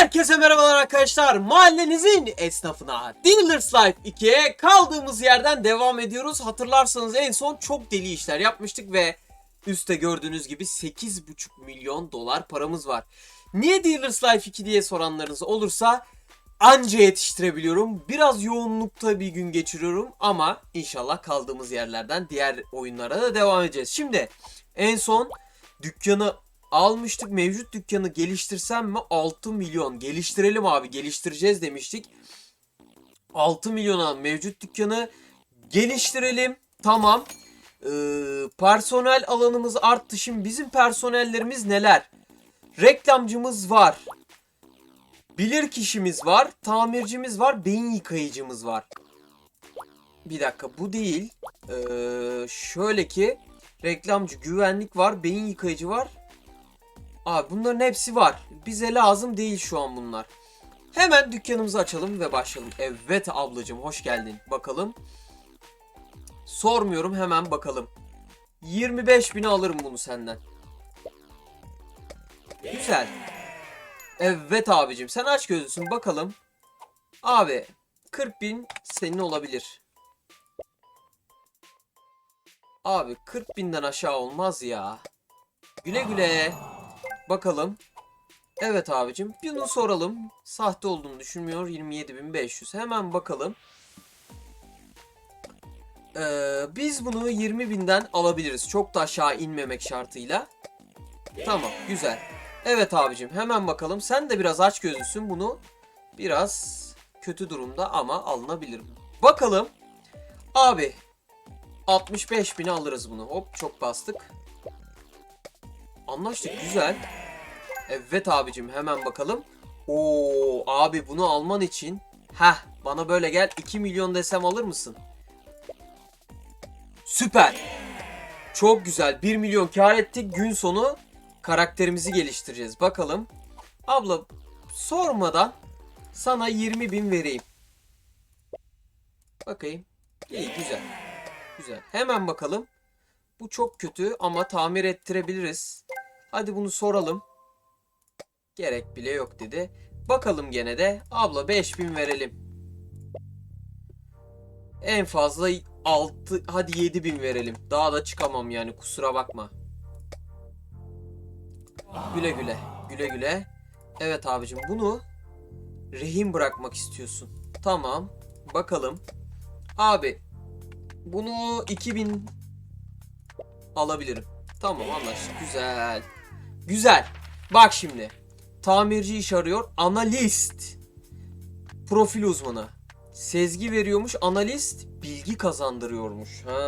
Herkese merhabalar arkadaşlar. Mahallenizin esnafına Dealers Life 2'ye kaldığımız yerden devam ediyoruz. Hatırlarsanız en son çok deli işler yapmıştık ve üstte gördüğünüz gibi 8,5 milyon dolar paramız var. Niye Dealers Life 2 diye soranlarınız olursa anca yetiştirebiliyorum. Biraz yoğunlukta bir gün geçiriyorum ama inşallah kaldığımız yerlerden diğer oyunlara da devam edeceğiz. Şimdi en son dükkanı almıştık. Mevcut dükkanı geliştirsem mi 6 milyon. Geliştirelim abi geliştireceğiz demiştik. 6 milyona mevcut dükkanı geliştirelim. Tamam. Ee, personel alanımız arttı. Şimdi bizim personellerimiz neler? Reklamcımız var. Bilir kişimiz var. Tamircimiz var. Beyin yıkayıcımız var. Bir dakika bu değil. Ee, şöyle ki reklamcı güvenlik var. Beyin yıkayıcı var. Abi bunların hepsi var. Bize lazım değil şu an bunlar. Hemen dükkanımızı açalım ve başlayalım. Evet ablacığım hoş geldin. Bakalım. Sormuyorum hemen bakalım. 25 bini alırım bunu senden. Güzel. Evet abicim sen aç gözlüsün bakalım. Abi 40 bin senin olabilir. Abi 40 binden aşağı olmaz ya. Güle güle. Bakalım. Evet abicim. Bunu soralım. Sahte olduğunu düşünmüyor. 27.500. Hemen bakalım. Ee, biz bunu 20.000'den alabiliriz. Çok da aşağı inmemek şartıyla. Tamam. Güzel. Evet abicim. Hemen bakalım. Sen de biraz aç gözlüsün. Bunu biraz kötü durumda ama alınabilir. Bakalım. Abi. 65.000'e alırız bunu. Hop çok bastık. Anlaştık güzel. Evet abicim hemen bakalım. Oo abi bunu alman için heh bana böyle gel 2 milyon desem alır mısın? Süper. Çok güzel 1 milyon kar ettik gün sonu karakterimizi geliştireceğiz bakalım. Abla sormadan sana 20 bin vereyim. Bakayım. İyi güzel. Güzel. Hemen bakalım. Bu çok kötü ama tamir ettirebiliriz. Hadi bunu soralım. Gerek bile yok dedi. Bakalım gene de. Abla 5000 verelim. En fazla 6 hadi 7000 verelim. Daha da çıkamam yani kusura bakma. Güle güle. Güle güle. Evet abicim bunu rehin bırakmak istiyorsun. Tamam. Bakalım. Abi bunu 2000 alabilirim. Tamam anlaştık. Güzel. Güzel. Bak şimdi. Tamirci iş arıyor. Analist. Profil uzmanı. Sezgi veriyormuş. Analist bilgi kazandırıyormuş. Ha.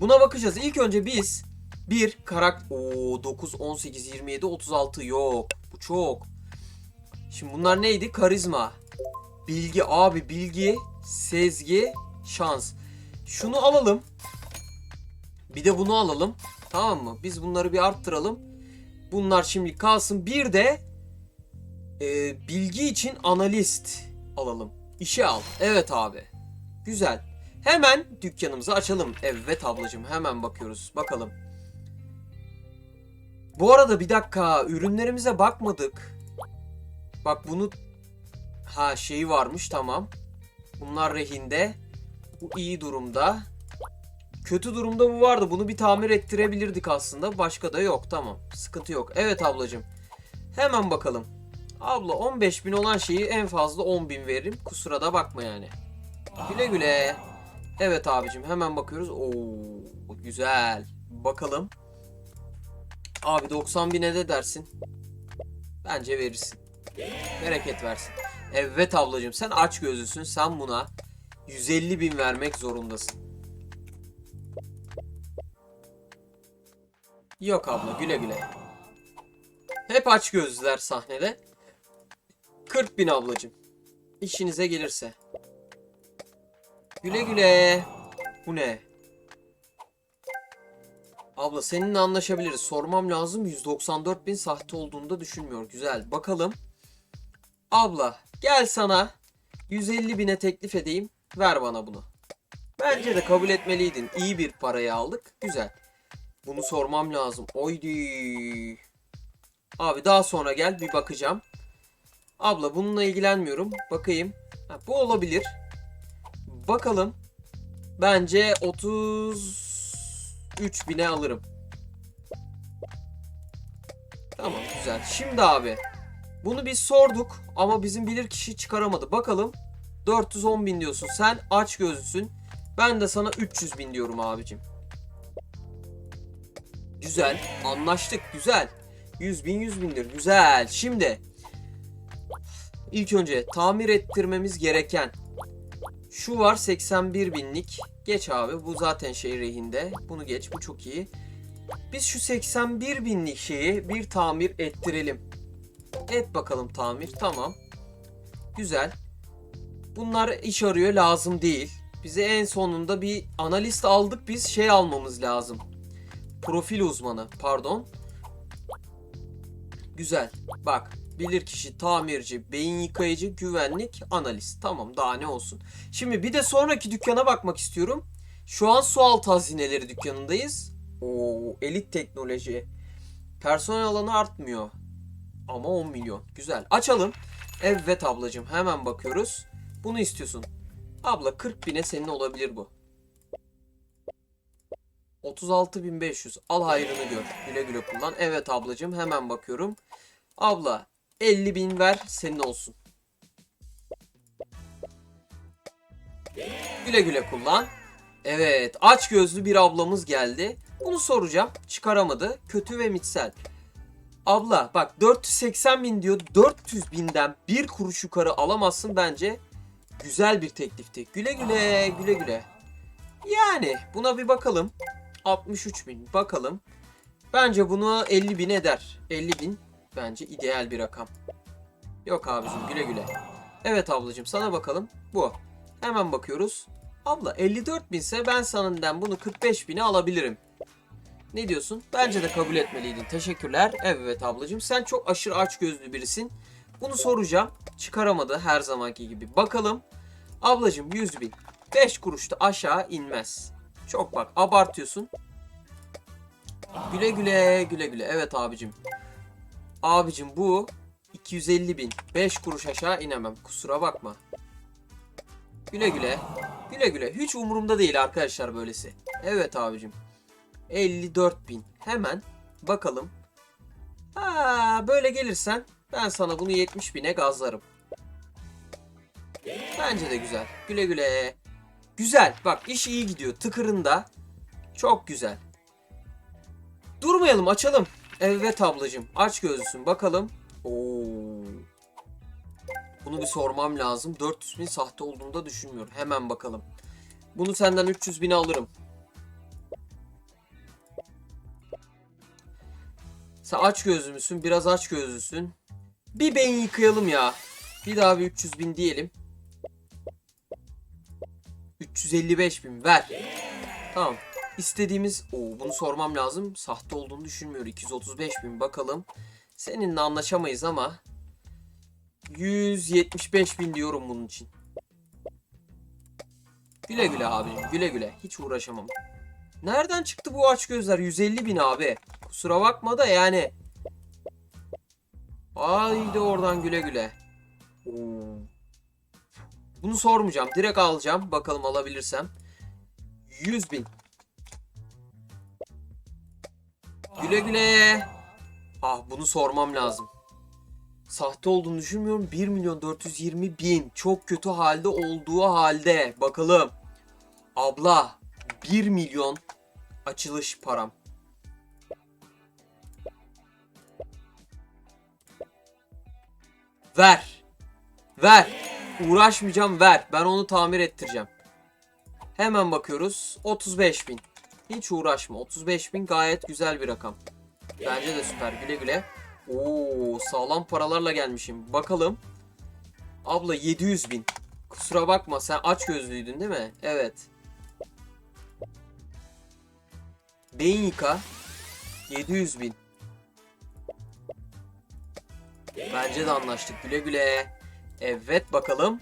Buna bakacağız. İlk önce biz bir karakter... Oo 9, 18, 27, 36. Yok. Bu çok. Şimdi bunlar neydi? Karizma. Bilgi. Abi bilgi. Sezgi. Şans. Şunu alalım. Bir de bunu alalım. Tamam mı? Biz bunları bir arttıralım. Bunlar şimdi kalsın. Bir de e, bilgi için analist alalım. İşe al. Evet abi. Güzel. Hemen dükkanımızı açalım. Evet ablacığım hemen bakıyoruz. Bakalım. Bu arada bir dakika. Ürünlerimize bakmadık. Bak bunu... Ha şeyi varmış tamam. Bunlar rehinde. Bu iyi durumda. Kötü durumda bu vardı. Bunu bir tamir ettirebilirdik aslında. Başka da yok. Tamam. Sıkıntı yok. Evet ablacığım. Hemen bakalım. Abla 15 bin olan şeyi en fazla 10 bin veririm. Kusura da bakma yani. Güle güle. Evet abicim hemen bakıyoruz. Oo güzel. Bakalım. Abi 90 bine de dersin. Bence verirsin. Bereket versin. Evet ablacığım sen aç gözlüsün. Sen buna 150 bin vermek zorundasın. Yok abla güle güle. Hep aç gözlüler sahnede. 40 bin ablacım. İşinize gelirse. Güle güle. Bu ne? Abla seninle anlaşabiliriz. Sormam lazım. 194 bin sahte olduğunu da düşünmüyor. Güzel. Bakalım. Abla gel sana 150 bine teklif edeyim. Ver bana bunu. Bence de kabul etmeliydin. İyi bir parayı aldık. Güzel. Bunu sormam lazım. Oydi. Abi daha sonra gel bir bakacağım. Abla bununla ilgilenmiyorum. Bakayım. Ha, bu olabilir. Bakalım. Bence 33 bine alırım. Tamam güzel. Şimdi abi. Bunu biz sorduk ama bizim bilir kişi çıkaramadı. Bakalım. 410 bin diyorsun. Sen aç gözlüsün. Ben de sana 300 bin diyorum abicim. Güzel. Anlaştık. Güzel. 100 bin 100 bindir. Güzel. Şimdi. ilk önce tamir ettirmemiz gereken. Şu var 81 binlik. Geç abi. Bu zaten şey rehinde. Bunu geç. Bu çok iyi. Biz şu 81 binlik şeyi bir tamir ettirelim. Et bakalım tamir. Tamam. Güzel. Bunlar iş arıyor lazım değil. Bize en sonunda bir analist aldık biz şey almamız lazım. Profil uzmanı pardon. Güzel. Bak bilir kişi, tamirci, beyin yıkayıcı, güvenlik, analist. Tamam daha ne olsun. Şimdi bir de sonraki dükkana bakmak istiyorum. Şu an sualtı hazineleri dükkanındayız. Oo elit teknoloji. Personel alanı artmıyor. Ama 10 milyon. Güzel. Açalım. Evet ablacığım hemen bakıyoruz. Bunu istiyorsun. Abla 40 bine senin olabilir bu. 36.500. Al hayrını gör. Güle güle kullan. Evet ablacığım hemen bakıyorum. Abla 50 bin ver senin olsun. Güle güle kullan. Evet aç gözlü bir ablamız geldi. Bunu soracağım. Çıkaramadı. Kötü ve mitsel. Abla bak 480 bin diyor. 400 binden bir kuruş yukarı alamazsın bence. Güzel bir teklifti. Güle güle güle güle. Yani buna bir bakalım. 63 bin bakalım. Bence bunu 50 bin eder. 50 bin bence ideal bir rakam. Yok abicim güle güle. Evet ablacığım sana bakalım. Bu. Hemen bakıyoruz. Abla 54 binse ben senden bunu 45 bine alabilirim. Ne diyorsun? Bence de kabul etmeliydin. Teşekkürler. Evet ablacığım sen çok aşırı aç gözlü birisin. Bunu soracağım. Çıkaramadı her zamanki gibi. Bakalım. Ablacığım 100 bin. 5 kuruşta aşağı inmez. Çok bak abartıyorsun. Güle güle güle güle. Evet abicim. Abicim bu 250 bin. 5 kuruş aşağı inemem. Kusura bakma. Güle güle. Güle güle. Hiç umurumda değil arkadaşlar böylesi. Evet abicim. 54 bin. Hemen bakalım. Ha, böyle gelirsen ben sana bunu 70 bine gazlarım. Bence de güzel. Güle güle. Güzel. Bak iş iyi gidiyor. Tıkırında. Çok güzel. Durmayalım açalım. Evet ablacığım. Aç gözlüsün. Bakalım. Oo. Bunu bir sormam lazım. 400 bin sahte olduğunu da düşünmüyorum. Hemen bakalım. Bunu senden 300 bine alırım. Sen aç gözlü Biraz aç gözlüsün. Bir beyin yıkayalım ya. Bir daha bir 300 bin diyelim. 355 bin ver. Tamam. İstediğimiz... Oo, bunu sormam lazım. Sahte olduğunu düşünmüyor. 235 bin bakalım. Seninle anlaşamayız ama 175 bin diyorum bunun için. Güle güle abi. Güle güle. Hiç uğraşamam. Nereden çıktı bu aç gözler? 150 bin abi. Kusura bakma da yani. Haydi oradan güle güle. Oo. Bunu sormayacağım. Direkt alacağım. Bakalım alabilirsem. 100 bin. Güle güle. Ah bunu sormam lazım. Sahte olduğunu düşünmüyorum. 1 milyon 420 bin. Çok kötü halde olduğu halde. Bakalım. Abla. 1 milyon açılış param. Ver. Ver. Uğraşmayacağım ver. Ben onu tamir ettireceğim. Hemen bakıyoruz. 35 bin. Hiç uğraşma. 35 bin gayet güzel bir rakam. Bence de süper. Güle güle. Oo sağlam paralarla gelmişim. Bakalım. Abla 700 bin. Kusura bakma sen aç gözlüydün değil mi? Evet. Beyin yıka. 700 bin. Bence de anlaştık. Güle güle. Evet bakalım.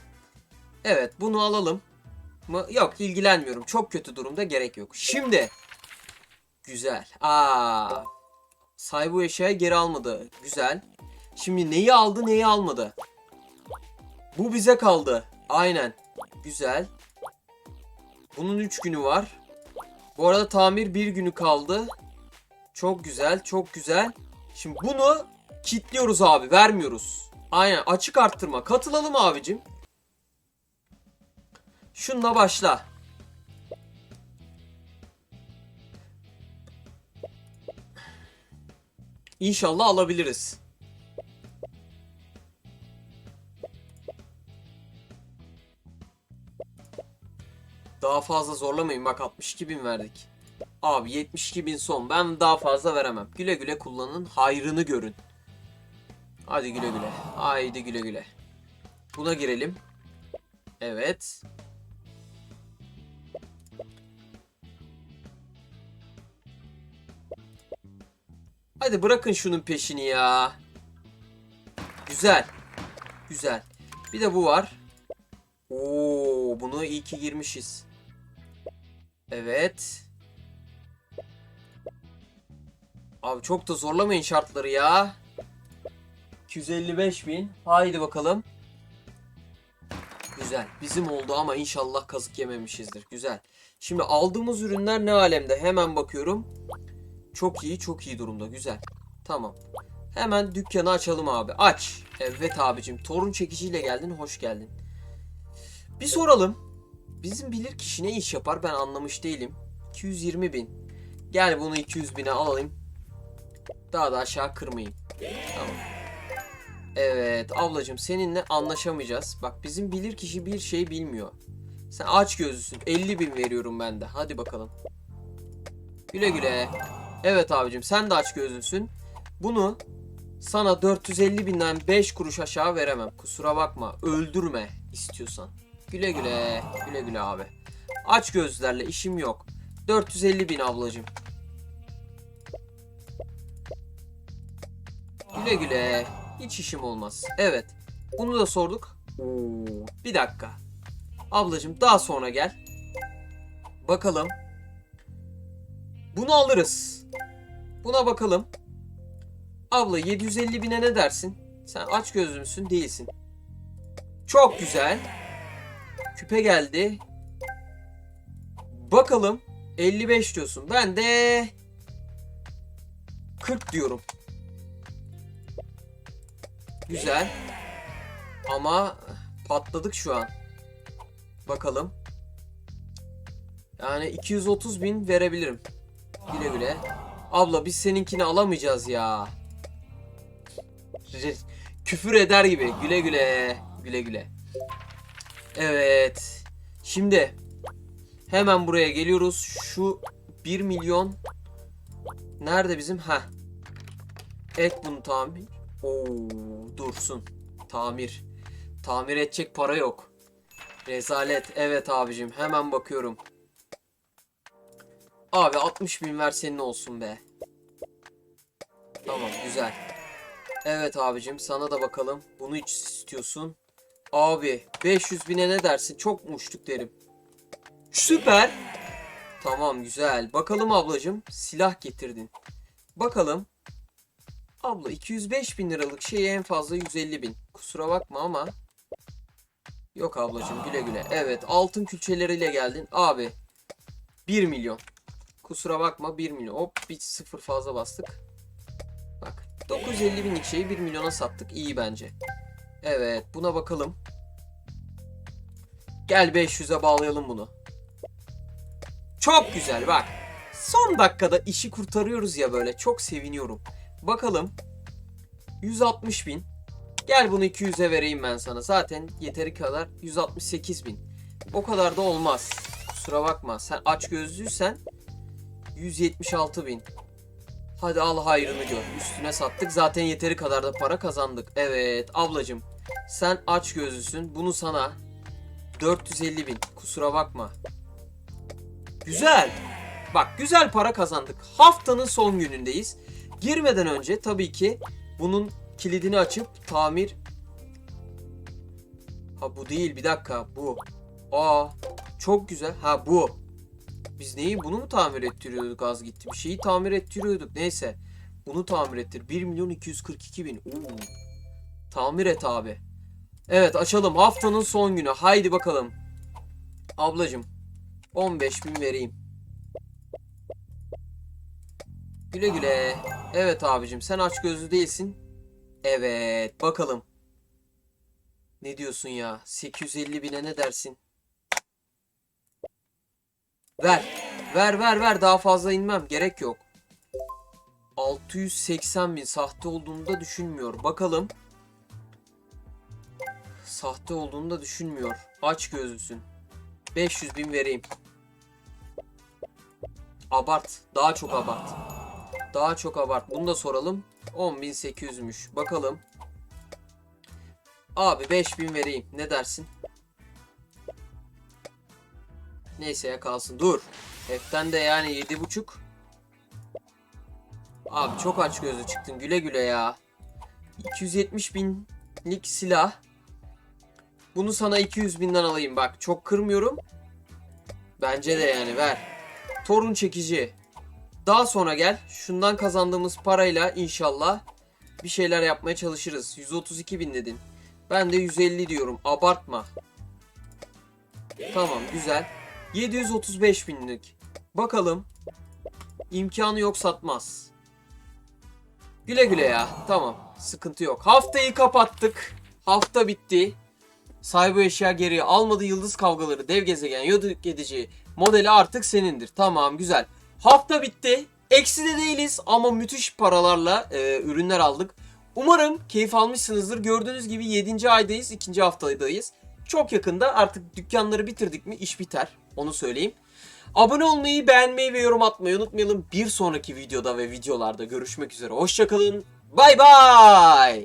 Evet bunu alalım. Mı? Yok ilgilenmiyorum. Çok kötü durumda gerek yok. Şimdi. Güzel. Aa. Sahibi bu eşyayı geri almadı. Güzel. Şimdi neyi aldı neyi almadı. Bu bize kaldı. Aynen. Güzel. Bunun 3 günü var. Bu arada tamir bir günü kaldı. Çok güzel, çok güzel. Şimdi bunu kilitliyoruz abi, vermiyoruz. Aynen, açık arttırma. Katılalım abicim. Şununla başla. İnşallah alabiliriz. Daha fazla zorlamayın bak 62 bin verdik. Abi 72 bin son ben daha fazla veremem. Güle güle kullanın hayrını görün. Hadi güle güle. Haydi güle güle. Buna girelim. Evet. Hadi bırakın şunun peşini ya. Güzel. Güzel. Bir de bu var. Oo, bunu iyi ki girmişiz. Evet. Abi çok da zorlamayın şartları ya. 255 bin. Haydi bakalım. Güzel. Bizim oldu ama inşallah kazık yememişizdir. Güzel. Şimdi aldığımız ürünler ne alemde? Hemen bakıyorum. Çok iyi, çok iyi durumda. Güzel. Tamam. Hemen dükkanı açalım abi. Aç. Evet abicim. Torun çekiciyle geldin. Hoş geldin. Bir soralım. Bizim bilir kişi ne iş yapar ben anlamış değilim. 220 bin. Gel bunu 200 bine alayım. Daha da aşağı kırmayayım. Tamam. Evet ablacığım seninle anlaşamayacağız. Bak bizim bilir kişi bir şey bilmiyor. Sen aç gözlüsün. 50 bin veriyorum ben de. Hadi bakalım. Güle güle. Evet abicim sen de aç gözlüsün. Bunu sana 450 binden 5 kuruş aşağı veremem. Kusura bakma. Öldürme istiyorsan. Güle güle. Güle güle abi. Aç gözlerle işim yok. 450 bin ablacığım. Güle güle. Hiç işim olmaz. Evet. Bunu da sorduk. Oo, bir dakika. Ablacığım daha sonra gel. Bakalım. Bunu alırız. Buna bakalım. Abla 750 bine ne dersin? Sen aç gözlü müsün? Değilsin. Çok güzel. Küpe geldi. Bakalım. 55 diyorsun. Ben de 40 diyorum. Güzel. Ama patladık şu an. Bakalım. Yani 230 bin verebilirim. Güle güle. Abla biz seninkini alamayacağız ya. Küfür eder gibi. Güle güle. Güle güle. Evet. Şimdi hemen buraya geliyoruz. Şu 1 milyon nerede bizim? Ha. Et bunu tamir. Oo, dursun. Tamir. Tamir edecek para yok. Rezalet. Evet abicim. Hemen bakıyorum. Abi 60 bin ver senin olsun be. Tamam güzel. Evet abicim sana da bakalım. Bunu hiç istiyorsun. Abi 500 bine ne dersin? Çok mu uçtuk derim. Süper. Tamam güzel. Bakalım ablacım silah getirdin. Bakalım. Abla 205 bin liralık şeye en fazla 150 bin. Kusura bakma ama. Yok ablacım güle güle. Evet altın külçeleriyle geldin. Abi 1 milyon. Kusura bakma 1 milyon. Hop bir sıfır fazla bastık. Bak 950 binlik şeyi 1 milyona sattık. İyi bence. Evet buna bakalım. Gel 500'e bağlayalım bunu. Çok güzel bak. Son dakikada işi kurtarıyoruz ya böyle. Çok seviniyorum. Bakalım. 160 bin. Gel bunu 200'e vereyim ben sana. Zaten yeteri kadar 168 bin. O kadar da olmaz. Kusura bakma. Sen aç gözlüysen 176 bin. Hadi al hayrını gör. Üstüne sattık. Zaten yeteri kadar da para kazandık. Evet ablacım. Sen aç gözlüsün. Bunu sana 450 bin. Kusura bakma. Güzel. Bak güzel para kazandık. Haftanın son günündeyiz. Girmeden önce tabii ki bunun kilidini açıp tamir... Ha bu değil bir dakika bu. Aa çok güzel. Ha bu. Biz neyi bunu mu tamir ettiriyorduk az gitti. Bir şeyi tamir ettiriyorduk neyse. Bunu tamir ettir. 1 milyon 242 bin. Oo. Tamir et abi. Evet açalım. Haftanın son günü. Haydi bakalım. Ablacım. 15 bin vereyim. Güle güle. Evet abicim sen aç gözlü değilsin. Evet bakalım. Ne diyorsun ya? 850 bine ne dersin? Ver. Ver ver ver daha fazla inmem. Gerek yok. 680 bin sahte olduğunu da düşünmüyor. Bakalım. Sahte olduğunu da düşünmüyor. Aç gözlüsün. 500 bin vereyim. Abart. Daha çok abart. Daha çok abart. Bunu da soralım. 10.800'müş. Bakalım. Abi 5000 vereyim. Ne dersin? Neyse ya kalsın. Dur. F'ten de yani 7.5. Abi çok aç gözlü çıktın. Güle güle ya. 270 binlik silah. Bunu sana 200 binden alayım bak. Çok kırmıyorum. Bence de yani ver. Torun çekici. Daha sonra gel. Şundan kazandığımız parayla inşallah bir şeyler yapmaya çalışırız. 132 bin dedin. Ben de 150 diyorum. Abartma. Tamam güzel. 735 binlik. Bakalım. İmkanı yok satmaz. Güle güle ya. Tamam. Sıkıntı yok. Haftayı kapattık. Hafta bitti. Sahibi eşya geriye almadı yıldız kavgaları dev gezegen yok edici modeli artık senindir. Tamam güzel. Hafta bitti. Eksi de değiliz ama müthiş paralarla e, ürünler aldık. Umarım keyif almışsınızdır. Gördüğünüz gibi 7. aydayız. 2. haftadayız. Çok yakında artık dükkanları bitirdik mi iş biter. Onu söyleyeyim. Abone olmayı, beğenmeyi ve yorum atmayı unutmayalım. Bir sonraki videoda ve videolarda görüşmek üzere. Hoşçakalın. Bay bay.